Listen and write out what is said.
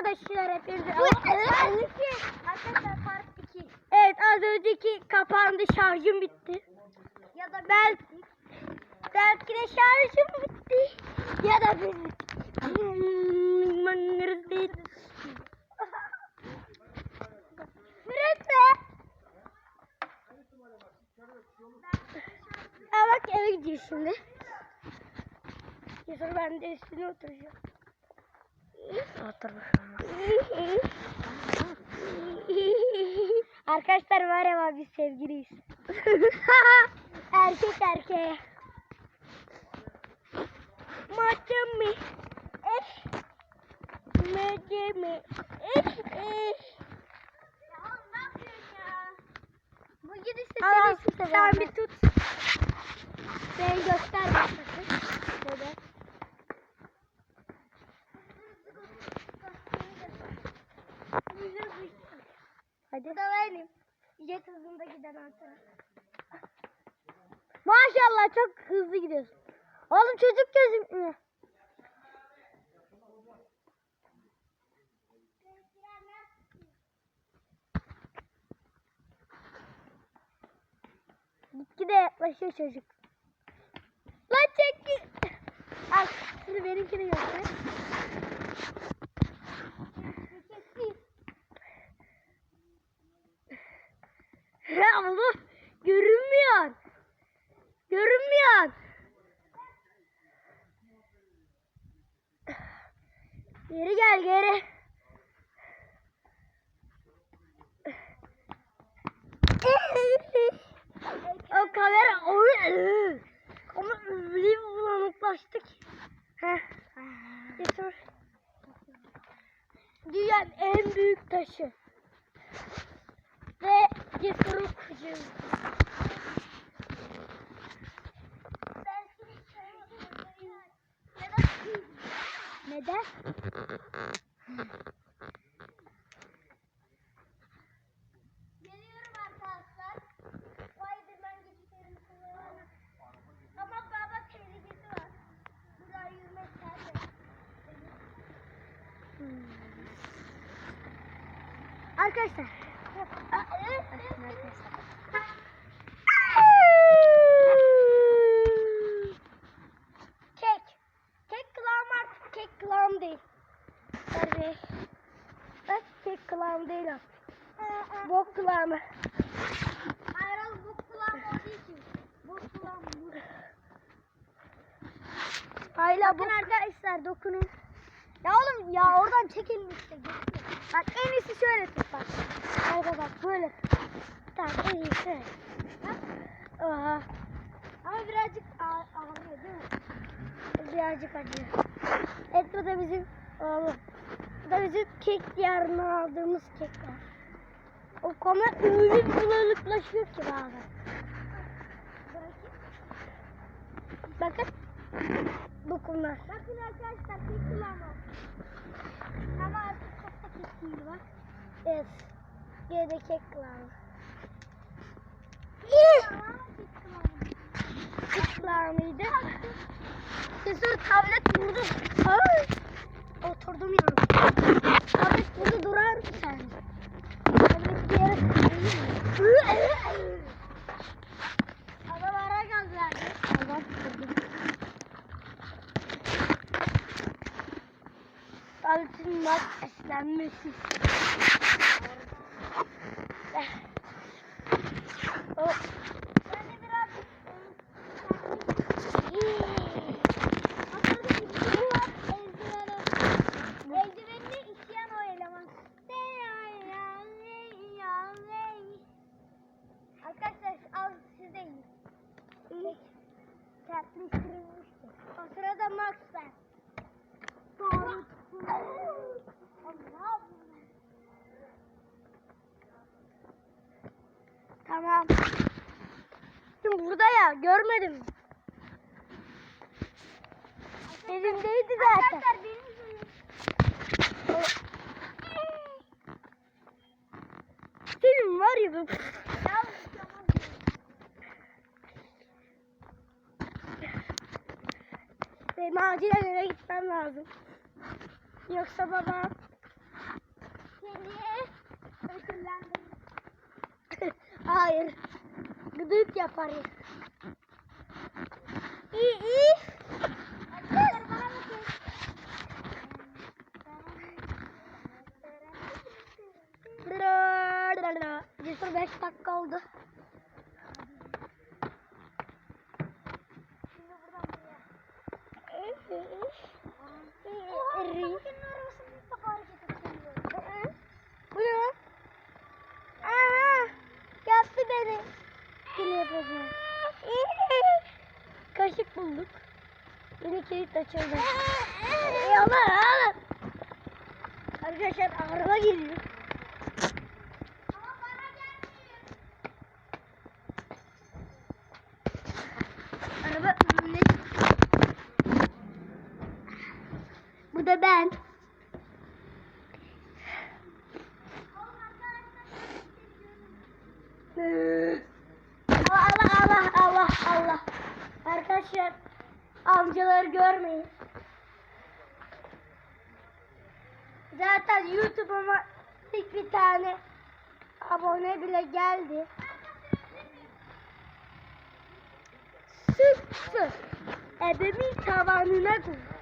arkadaşlar hepinize. Arkadaşlar part 2. Evet az önceki kapandı şarjım bitti. Ya da Belki belki de şarjım bitti. Ya da biz. Üretme. Ha bak eve gidiyor şimdi. Yusuf ben de üstüne oturacağım. Arkadaşlar merhaba biz sevgiliyiz. Erkek erkeğe. Ya yapıyorsun ya? Bu gidişte seni sen bir tut. Ben göster bak sakın. Böyle. Hadi. Bu da benim. Jet hızında giden antrenör. Maşallah çok hızlı gidiyorsun. Oğlum çocuk gözüm. Gitgide yaklaşıyor çocuk. Lan çek git. Al şimdi benimkini göster. Ya Allah görünmüyor. Görünmüyor. Geri gel geri. o kamera oy. Ama öyle bulanıklaştık. Heh. Getir. Dünyanın en büyük taşı. Cesurun kucağı. Neden? Geliyorum arkadaşlar. Spiderman geçişlerini kullanalım. Ama baba tehlikesi var. Buradan yürümek serbest. Arkadaşlar. Kek. Kek kılam artık kek kılam değil. Tabii. Bak kek kılam değil artık. Bok kılamı. Ayrıl bu kulağım olduğu için. Bu kulağım bu. Hala Bakın arkadaşlar dokunun. Ya oğlum ya oradan çekin işte. Bak en iyisi şöyle tut bak. Hayda bak böyle. Tamam en iyisi. Bak. Oha. Ama birazcık ağ- ağrıyor değil mi? Birazcık acıyor. Evet bu da bizim oğlum. Bu da bizim kek yarına aldığımız kekler. O konu öyle bir bulanıklaşıyor ki bazen. Bakın. Dokunlar. Bakın arkadaşlar tek kulağım var. Ama değil bak. Evet. Tek kulağım. Kek kılavıydı. Cesur tablet vurdu. Ay. Oturdum ya. Tablet burada durar mı sen? Tablet bir yere Adam ara gaz verdi. Allah korusun. Tabletin bak eslenmesi. O Ben de birazcık Aslında bir şey var. Eldiveni. Eldivenini isteyen o eleman. Arkadaşlar al siz de yiyin. sertleştirilmişti. O sırada Max ben. Tamam. Şimdi burada ya görmedim. Elimdeydi zaten. Arkadaşlar benim. Senin var ya bu. Benim acilen eve gitmem lazım. Yoksa baba seni ödüllendirir. Hayır. Gıdık yapar. İyi iyi. Cesur 5 dakika. Yeni kilit açıldı. Yalan yalan. Arkadaşlar araba geliyor. Bu da ben. Allah Allah Allah Allah. Arkadaşlar amcaları görmeyin. Zaten YouTube'uma ilk bir tane abone bile geldi. Sık sık. Ebemin tavanına koy.